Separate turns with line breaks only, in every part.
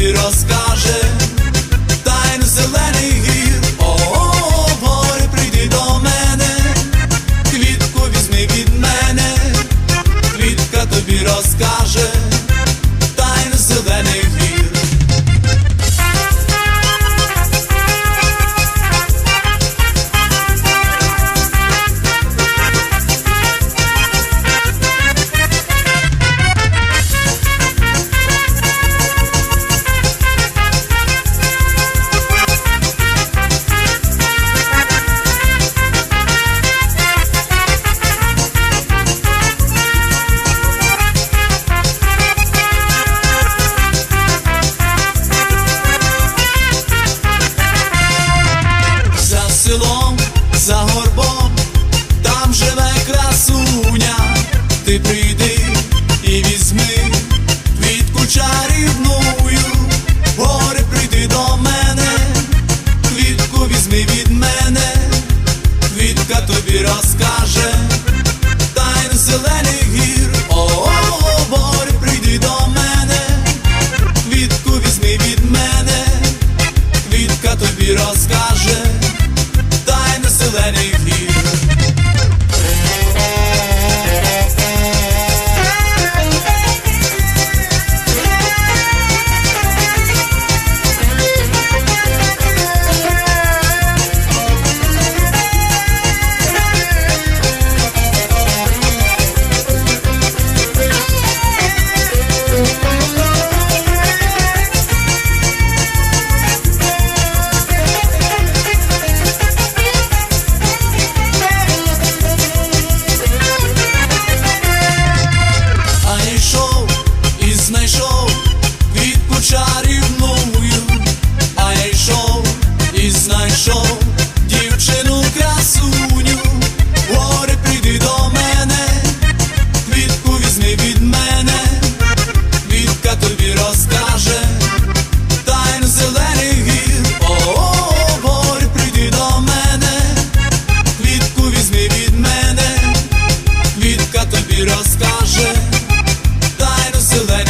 тобі розкаже. Тайну зелений гір, о, прийди до мене, квітку візьми від мене, квітка тобі розкаже. За горбом, там живе красуня, ти прийди і візьми квітку чарівную, горе прийди до мене, квітку візьми від мене, квітка тобі розкаже. Наука тобі розкаже, тайну селення.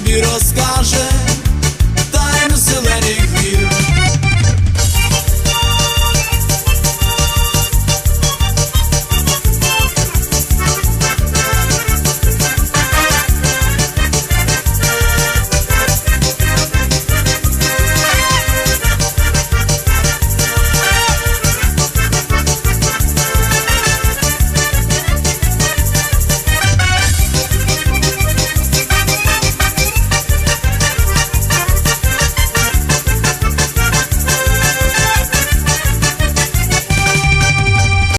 tobie rozkażę